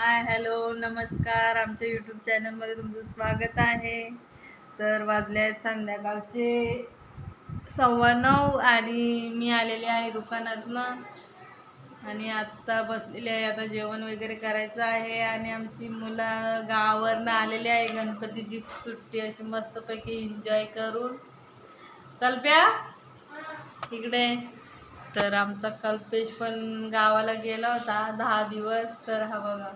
Hi hello नमस्कार. आमच्या YouTube चॅनलमध्ये तुमचं स्वागत आहे. तर वाजले आहेत संध्याकाळचे सव्वा नऊ आणि मी आलेले आहे दुकानातनं. आणि आत्ता बसलेले आहे. आता जेवण वगैरे करायचं आहे. आणि आमची मुलं गावावरनं आलेली आहे. गणपतीची सुट्टी अशी मस्तपैकी एन्जॉय करून. कल्प्या इकडे. तर आमचा कल्पेश पण गावाला गेला होता. दहा दिवस. तर हा बघा.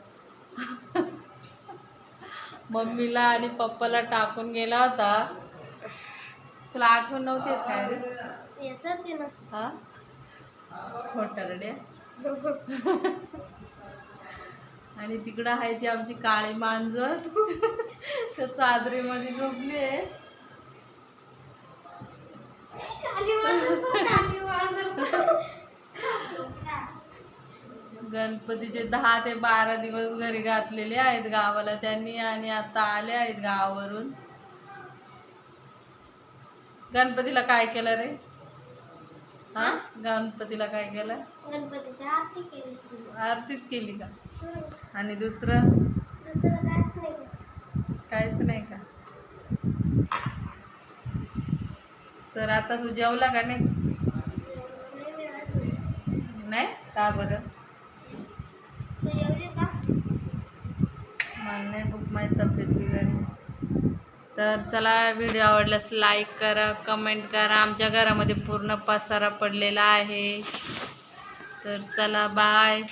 मम्मीला आणि पप्पाला टाकून गेला होता. तुला आठवण नव्हती काय? रे येतच ना. हा? खोटारड्या आणि तिकडं आहे ती आमची काळी मांजर. तर चादरीमध्ये झोपली आहे काली मांजर पण, काली मांजर पण. गणपतीचे दहा ते बारा दिवस घरी घातलेले आहेत गावाला. त्यांनी आणि आता आले आहेत गावावरून. गणपतीला काय केलं रे? हा? गणपतीला काय केलं? गणपतीची आरती केली. आरतीच केली का? हम्म. आणि दुसरं? दुसरं काहीच नाही. का? तर आता तू जेवला का नाही. नाही? का बरं तू जेवली का मला नाही खूप माझी तब्येत बिघडली. तर चला व्हिडिओ आवडल्यास लाईक करा कमेंट करा. आमच्या घरामध्ये पूर्ण पसारा पडलेला आहे. तर चला बाय